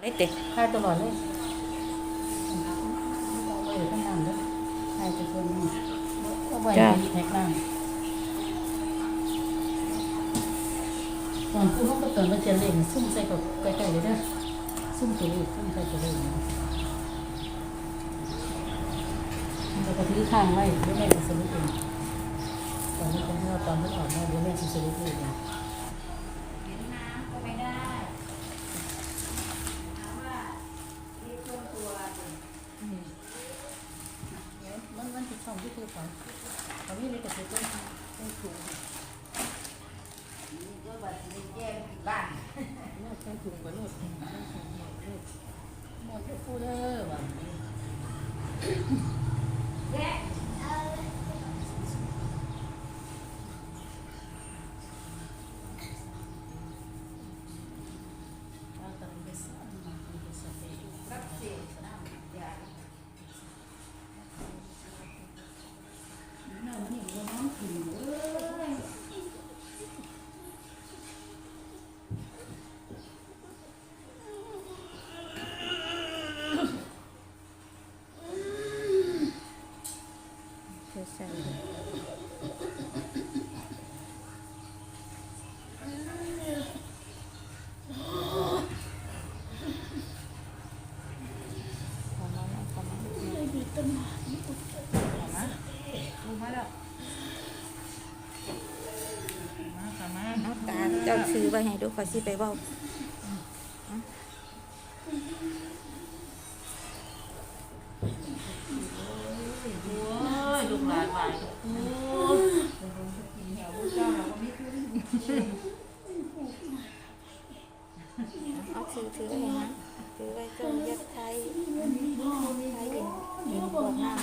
เลยเตะทายตลอดเลยเอาไว้ข้างล่างเด้อทายไปส่วนนี้เอาไว้ในแพ็คล่างก่อนผู้เขาก็เติมมาเจนเลขซุ่มใส่กับใกล้ๆเลยเด้อซุ่มตัวเลขซุ่มใส่ตัวเลขนะมันก็ถือข้างไว้เดี๋ยวแม่จะสรุปเองตอนนี้เป็นเมื่อตอนที่ออกมาเดี๋ยวแม่จะสรุปเองนะ เห็นน้ำก็ไม่ได้ถามว่าเรียกต้นตัวสิ เดี๋ยวมัน มันติดช่องที่คือเขาเขาวิ่เลยกับเซ็ตต้นต้นถุงนี่ก็แบบนี้แย่ที่บ้านนวดต้นถุงกับนวดนวดให้ฟูเด้อว่ะแย่เราต้องไปสอนมันไปสอนเองรับเสียงน้ำยาำนี่ก็น้องกินเด้อ ใส่ ดูมาแล้วมาค่ะมา เอาตาเจ้าซื้อไว้ให้ดูขอยสิไปเว้า โอ้ยลูกหลานหลายโอ้ย กินเหนียวผู้เจ้าเราก็ไม่ขึ้น เอาถือถือไว้ให้นะถือไว้เจ้าเย็ดไทยไทยเย็น เย็น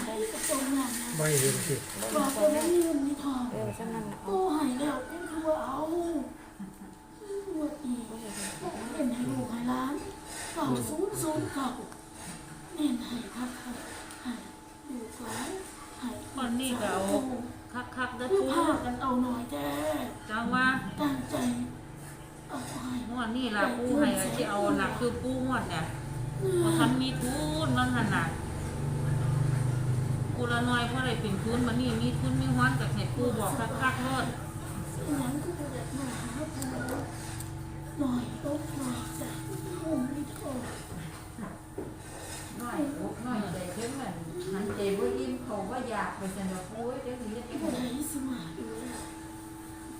พวกน้ำได้ไม่เห็นสิบอกไปแล้นี่มันไม่ทองเออฉะนั้นน่ะเอาโอ้หายแล้วนี่คือว่าเอาปวดอีกเป็นให้ลูกให้ร้านเก่าสูงสูงเก่าเน่นให้ครับครับให้ลูกหลานให้วันนี้เก็เอาคักๆเด้อลูกปูพากันเอาหน่อยแกจังว่าตั้งใจเอาให้งวดนี้ล่ะปูให้ที่เอาหนักคือปูงวดเนี่ยบ่ทันมีทุนมันขนาด ละน้อยเพราะได้เป็นทุนมานี่มีทุนมีฮ้อนกับให้ปูบอกคักๆโลดสิ่งนั้นก็จะแบบหน่อยครับหน่อยตกหน่อยจ้ะหุ่มไม่ทองน้อยอกน้อยใจเพิ่นเหมือนหันใจบ่ยิ้มเขาว่าอยากไปสนุกปุ้ยเดี๋ยวนี้จะผู้ใดสมาดู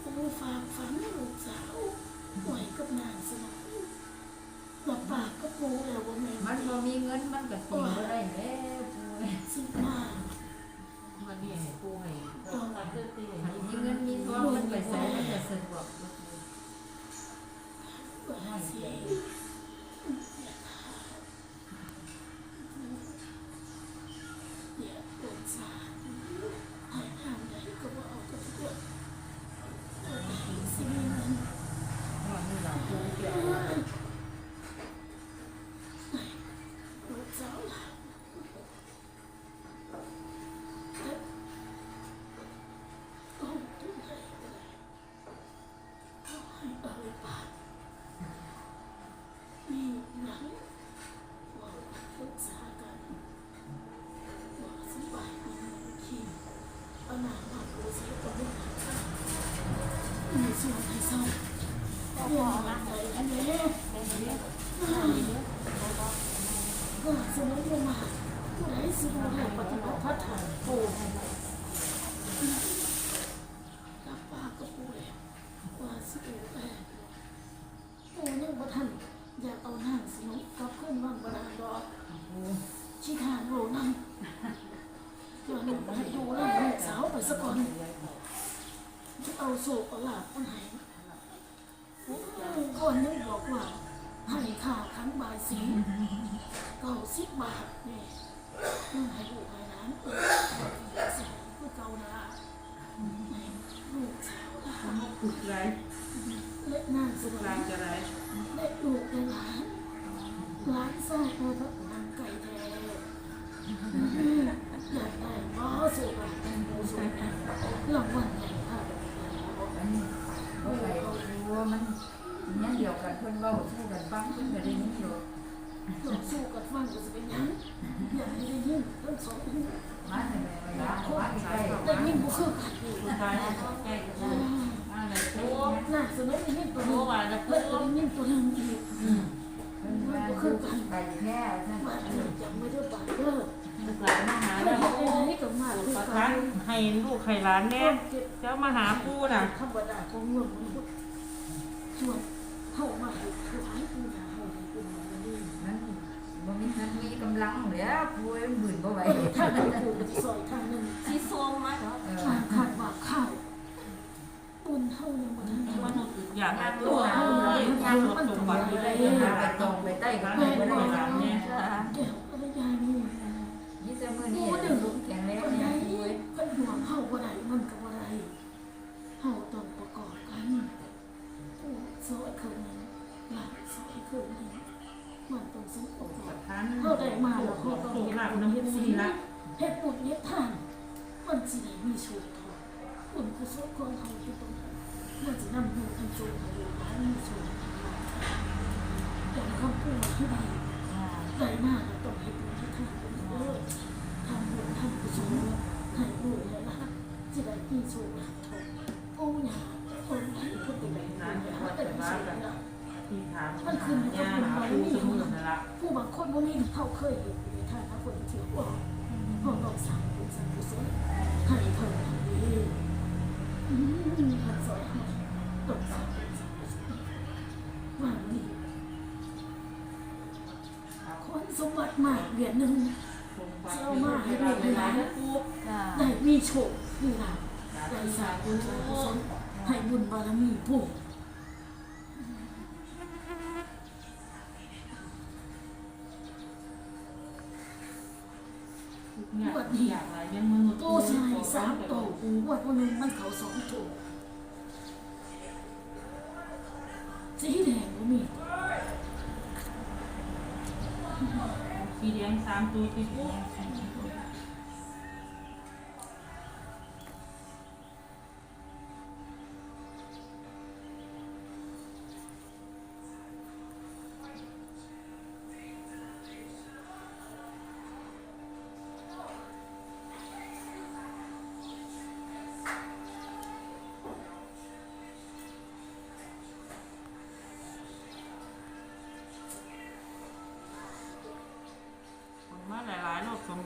ผู้ฝากฝันลูกสาวปล่อยกับนางสนองหลับปากก็ปูแล้วว่าแม่มันบ่มีเงินมันก็กินบ่ได้แล้วปุ้ยสิมา ไรเล็ดหน้าสวยลายจะร้ายเล็ดลูกในร้ายร้ายนซ่าพอแบบนางไก่แดงอยากได้บ้าสุดอะสุดหลังวันไหนค่ะโอ้ยรู้วมันเนี่ยเดียวกันเพื่อนเล่าสู้กันบ้างเพื่อนก็ได้ยินอยู่สู้กันบ้างก็จะเป็นยังอยากได้ยินเพื่อนสู้มาแต่ไหนมาบ้านใครได้ยินบุคคลตายแก่ น่ะสนุกยิ่งตัวนี้ลิกงตัวนั้อีมันก็คือกันไปแค่ท่านมจัไม่ได้บาดเกลูกหานมาหาแล้วร้านให้ลูกให้หลานแน่เจ้ามาหาปูน่ะธรดาของเงมัวนเข้ามาหลายปีนะเข้าไปเป็นแบบนี้มันบ่มีมันมีกำลังเหรือป่วยหมื่นบ่ไหวถ้าเราอยู่ซอยทางนึง ที่โซมมาเนาะ ข้าขาดว่าข้าวปนเท่าเนมัน อยากให้ตัวเอ้ยงานสมบัติอยู่ได้ไปยังไงหาไปตรงไปใต้กันไปบ่ได้หลานเนี่ยแก้วอะไรยายนี่ยี่แต่มื้อนี้ลูกแข็งแรงคนใดเนี่ยป่วยเพิ่นห่วงเฮาบ่ได้มันก็บ่ได้เฮาต้องประกอบกันผู้ซอยคนหนึงหลานซอยคนหนึงมันต้องสมประกอบทานเฮาได้มาแล้วเฮาต้องถูกเฮ็ดหลักบุญน้ำเฮ็ดพุศีนี่ลละเฮ็ดบุญเฮ็ดทานมันสิได้มีโชคทองบุญกุศลของเฮาที่ต้ องมันสินำอยู่ทางโชคให้ลูกหลานมีโชคแต่คำพูดที่ดีได้มากต้องให้บุญให้ทานเป็นเลิศทำบุญทำกุศลให้บุญและละจะได้มีโชคลาภทองผู้หญาคนให้คนเป็นแบบนั้แต่ไม่ใช่ละที่ถามย่าหาปู่มุนนั่นละผู้บางคนบ่มีเขาเคยเห็นในทางคนเชื่อว่าห้องต้องสร้างบุญสร้างกุศลให้เพิ่นทำดี คนสมบัติมากเหรียญหนึ่งเจ้ามาให้ลูกให้หลานได้มีโชคมีลาภได้สางบุญสางกุศลให้บุญบารมีผู้อยากอะไรยังมือตู้ชาย สามตัววัดวันหนึงมันเขาสองตัวสีแดงก็มีสีแดงสามตัวที่ปู่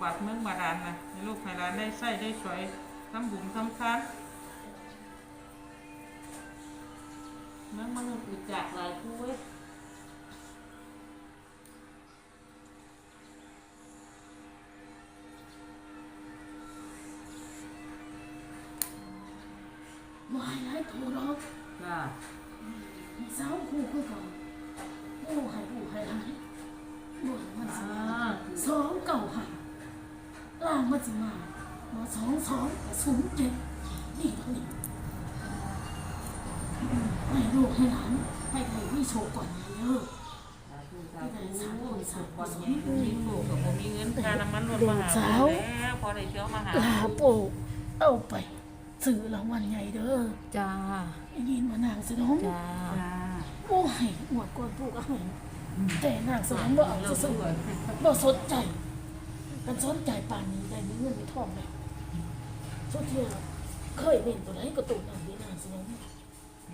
บัติเมืองบาดาลนะในโลกไทยร้านได้ใส่ได้สวยทำบุญทำทานเมืองมนุษย์อุจจากหลายคู่เว้ยวายหลายตัวหรอกจ้าสาวคู่คือก่อ สิมามาสองสองศูนย์เจ็ดนี่เท่านี้ให้ลูกให้หลานให้ใครมีโชคก่อนนี้เด้อสาธุสาธุสุขวันนี้มีถูกกับผมมีเงินค่าน้ำมันรถมาหาแล้วพอได้เที่ยวมาหาลาปู่เอาไปซื้อรางวัลใหญ่เด้อจ้ายินว่านางสนมจ้าโอ้ให้หวดก่อนปู่ก็ห้แต่นางสนมบ่เอาจะซื้อบ่สนใจ กันสนใจป่านนี้ได้มีเงินมีทองแล้วสุดเที่ยเคยเล่นตัวไหนก็ตูนอันนี้นางสนม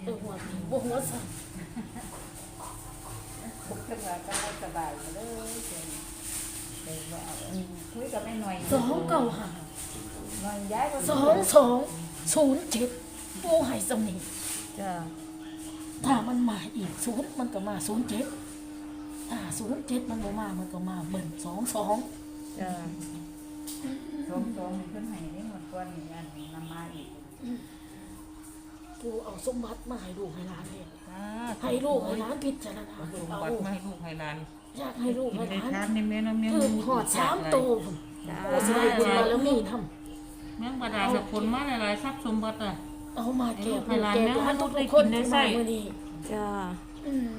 แต่หัวนี้บ่หัวสั่นจังหวะก็สบายเลยเจ๋งเจ๋งว่าเอาอืมคุยกับแม่หน่อยสองเก้าห้าหน่อยย้ายก็สองสองศูนย์เจ็ดปู่ให้สำนีจ้าถ้ามันมาอีกศูนย์มันก็มาศูนย์เจ็ดถ้าศูนย์เจ็ดมันบ่มามันก็มาเบิ่นสองสอง จ้าสองสองมีเพิ่นให้ได้หมดก่อนนี่อันนี้นำมาอีกปู่เอาสมบัติมาให้ลูกให้หลานเนี่ยอ่าให้ลูกให้หลานพิจารณาสเบิ่งมเอาบัติมาให้ลูกให้หลานอยากให้ลูกกินให้หได้ลานทานในแม่น้ำเมียคือหอดสามตัวจ้าโอ้สิได้บุญบารมีทเมืองบาดาลกับคนมาหลายๆทรัพย์สมบัติอะำเอามาแก่ให้ผู้หลานแก่แม่ร้านลูทุกกได้ๆคนกินได้ที่ไส้มามื้อนี้จ้า อืม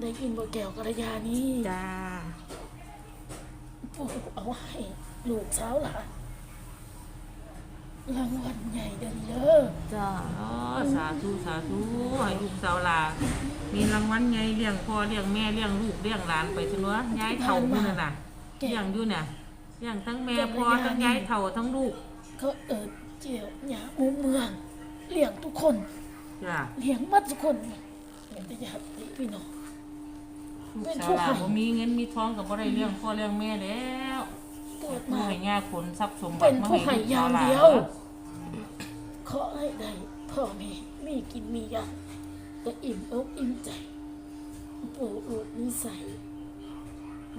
ได้กินบ่แก้วกระยานี้ จ้า ปู่เอาให้ลูกสาวหลานรางวัลใหญ่เด้อนี่เด้อจ้าอ๋อสาธุสาธุให้ลูกสาวหลามีรางวัลไงเลี้ยงพ่อเลี้ยงแม่เลี้ยงลูกเลี้ยงหลานไปจนว่าย้ายเท่าพุ่นน่ะน่ะเลี้ยงอยู่เนี่ยเลี้ยงทั้งแม่พ่อทั้งย้ายเท่าทั้งลูกเขาเอิ้นเจียวหยาหมูเมืองเลี้ยงทุกคนจ้ะเลี้ยงหมัดทุกคนเป็นแต่ญาติพี่น้อง ลูกสาวหลานบ่มีเงินมีทองก็บ่ได้เลี้ยงพ่อเลี้ยงแม่แล้วเกิดบ่มาให้ย่าขนทรัพย์สมบัเป็ตินมาผู้ให้ให้ลูกอสาย่าวงหลานเดียว ขอให้ได้พ่อแม่มีกินมีอยากก็อิ่มอกอิ่มใจปลูกลูกนิสัย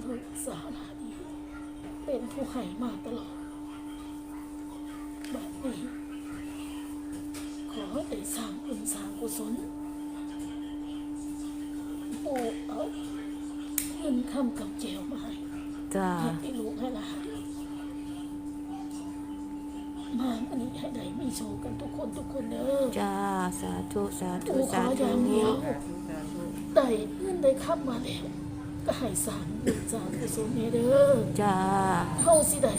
ลูกสาวหลานดี เป็นผู้ให้มาตลอดแบบนี้ ขอให้ได้สร้างบุญสร้างกุศลปลูกเอา เงินคำกับเจวมาให้จ้าให้ลูกให้หลานมาอันนี้ให้ได้มีโชคกันทุกคนทุกคนเด้อจ้าสาธุสาธุปู่ขสาออธุย่างเดียวได้เงินได้ขับมาแล้วก็ให้สร้างบุญสร้างกุศลให้เด้อจ้าเฮาสิได้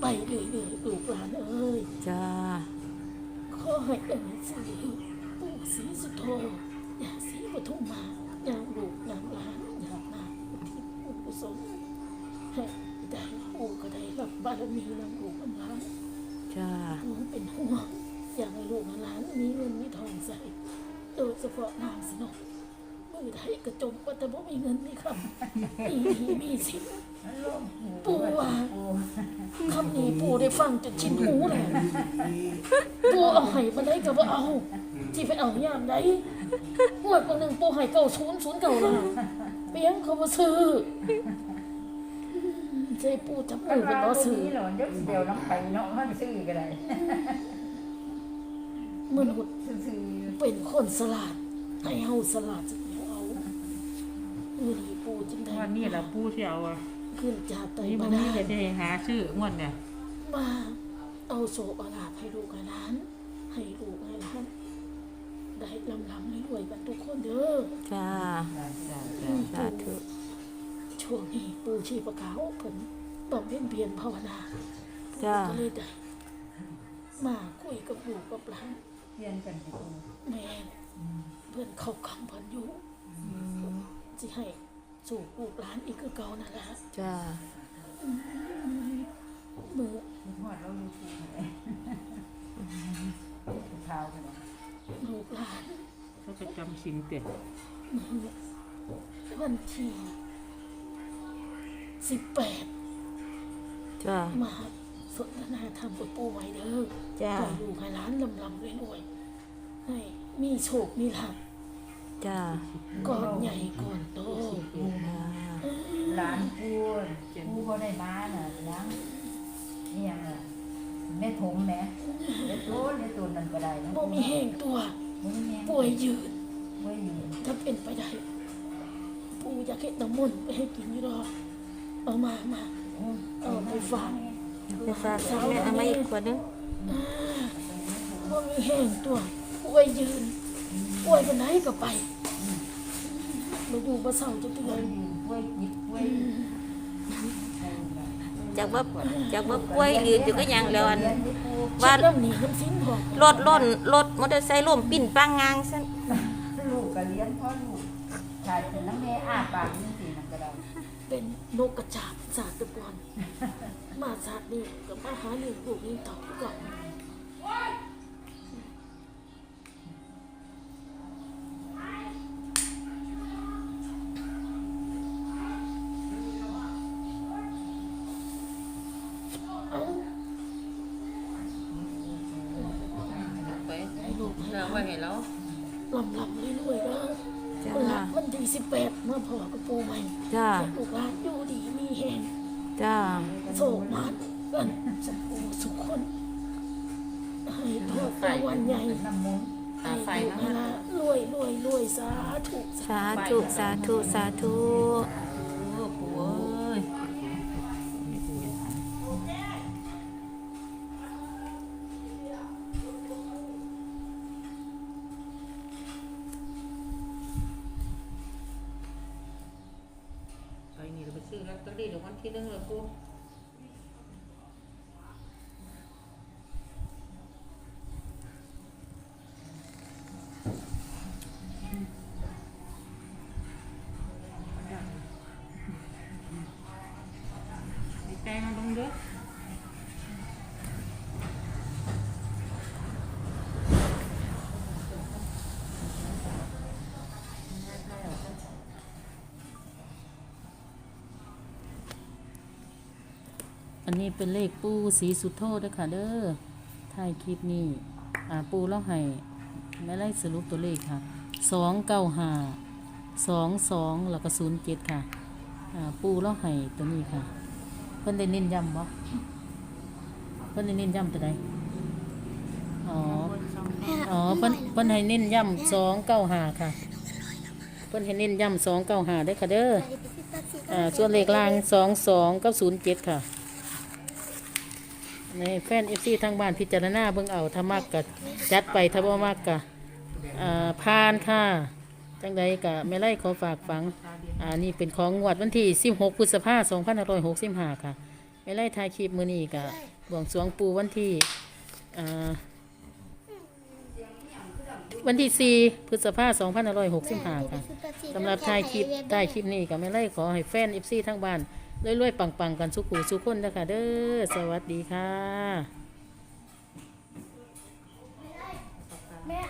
ไปเรื่อยๆลูกหลานเอ้ยจ้าขอให้เอ่ยสื่อปู่ศรีสุโธอย่าศรีปทุมมาอย่าลูกอย่าหลานอย่านาอุทิศบุญกุศล ให้ได้ปู่ก็ได้รับบารมีนำลูกนำหลานจ้าปู่เป็นห่วงอยากให้ลูกหลานมีเงินมีทองใส่โดยเฉพาะนางสนมมือไทยกระจมว่าแต่บ่มีเงินมีคำมีหนีมีสินปู่ว่าคำนี้ปู่ได้ฟังจนชินหูแหละปู่เอาให้มาได้ก็บ่เอาที่ไปเอายามใดงวดวันหนึ่งปู่ให้เก้าศูนย์ศูนย์เก้าล้าเปียงเขาบ่ซื้อ ใจปู่จับมันปู่เป็นว่าบ่บ่ซื้อมีหรอกเดี๋ยวเดี๋ยวน้องไผเนาะมันซื้อก็ได้มนุษย์ซื้อเป็นคนสลัดให้เฮาสลัดจะเอามือดีปู่จึงได้วันนี้ล่ะปู่สิเอาอะขึ้นจากไตนี่บ่บามีดาก็ลสิให้หาซื้องวดเนี่ยมาเอาโศกอาลาภให้ลูกให้หลาน ให้ลูกให้หลานได้ลำลำรวยๆกันทุกคนเด้อจ้าจ้าจ้าจ้าสาธุช่ วงนี้ปู่ชีพขาวเพิ่นบำเพ็ญเพียรภาวนาปู่จ้าก็เลยได้มาคุยกับลูกกับหลานเรียนกันอยู่แม่เพิ่นเข้าคำเพิ่นอยู่สิให้สู่ลูกหลานอีกคือเก่านั่นแหละจ้ามือมีฮอดเราอยู่ที่ไหนเท้ากันเนาะลูกหลานเขาก็จำศีลเต็มวันที่ สิบแปดจ้ามาสนทนาธรรมกับปู่ไว้เด้อจ้าให้ลูกให้หลานลำลำรวยๆให้มีโชค มีลาภจ้าก่อนใหญ่ก่อนโตหลานพูดพูบ่ได้มาน่ะยังนี่ยังอะแม่ถมแหม่เด็ดตัวเด็ดตัวนั่นก็ได้นะบ่มีแห้งตัวบ่มีแม่ป่วยยืนบ่มีถ้าเป็นไปได้ ปู่อยากเฮ็ดน้ำมนต์ไปให้กินอยู่ดอก เอามามาโอ้เอาไปฝากไปฝากแม่เอามาอีกขวดนึงบ่มีแห้งตัวป่วยยืนป่วยปานไหนก็ไปบ่อยู่บ่เศร้าจะเตือนป่วยจิตป่วยจากว่าจากว่าป่วยยืนอยู่ก็ยังแล้วอันคิว่าดน้ำหนีน้ำสินพอรถล่นรถมอเตอร์ไซค์ล้มปิ้นปังงางซั่นลูกก็เลี้ยงพ่อลูกชายเป็นน้ำแม่อ้าปากนี่สินั่นก็ได้ เป็นนกกระจาบศาสตร์ตะกอนมาศาสตร์นี่กับมาหาเลี้ยงลูกเลี้ยงเต่าก่อนเอาไปให้ลูกให้หแล้ลาวนไว้ให้เราลำลำเรื่อยๆเด้อจ้าวันละวันที่สิบแปดเมื่อพ่อกับปู่ใหม่ จ้า ให้ลูกหลานอยู่ดีมีแหง จ้า โศกมันกันสักปูสุขคน ให้พ่ อตาวันใหญ่ให้ลูกให้หลานรวยรวยรวยสาธุ สาธุ สาธุ สาธุ แตงลงด้วอันนี้เป็นเลขปูสีสุดโทษด้วยค่ะเด้อถ่ายคลิปนี้ อ่าปูแล้วให้ แม่ไล่สรุปตัวเลขค่ะสองเก้าห้าสองสองแล้วก็ศูนย์เจ็ดค่ะปูเล่าให้ตัวนี้ค่ะ เพิ่นได้เน้นย้ำบ่เพิ่นได้เน้นย้ำตัวใดอ๋ออ๋อเพิ่นเพิ่นให้เน้นย้ำสองเก้าห้าค่ะ เพิ่นให้เน้นย้ำสองเก้าห้าได้ค่ะเด้ออ่าส่วนเลขล่างสองสองกับศูนย์เจ็ดค่ะในแฟนเอฟซีทางบ้านพิจารณาเบิ่งเอาถ้ามากกะจัดไปถ้าบ่มากกะ อ่าพานค่ะ จังใดกะไม่ไล่ขอฝากฝัง อ่านี่เป็นของงวดวันที่ 16พฤษภาคม2565 ค่ะไม่ไล่ถ่ายคลิปมือนี้กะบวงสรวงปูวันที่อ่าวันที่ 4 พฤษภาคม2565 ค่ะสำหรับถ่ายคลิปถ่ายคลิปนี้ก็ไม่ไล่ขอให้แฟนเอฟซีทั้งบ้านรวยๆปังๆ กันสุขูสุขคนนะคะเด้อสวัสดีค่ะ แม่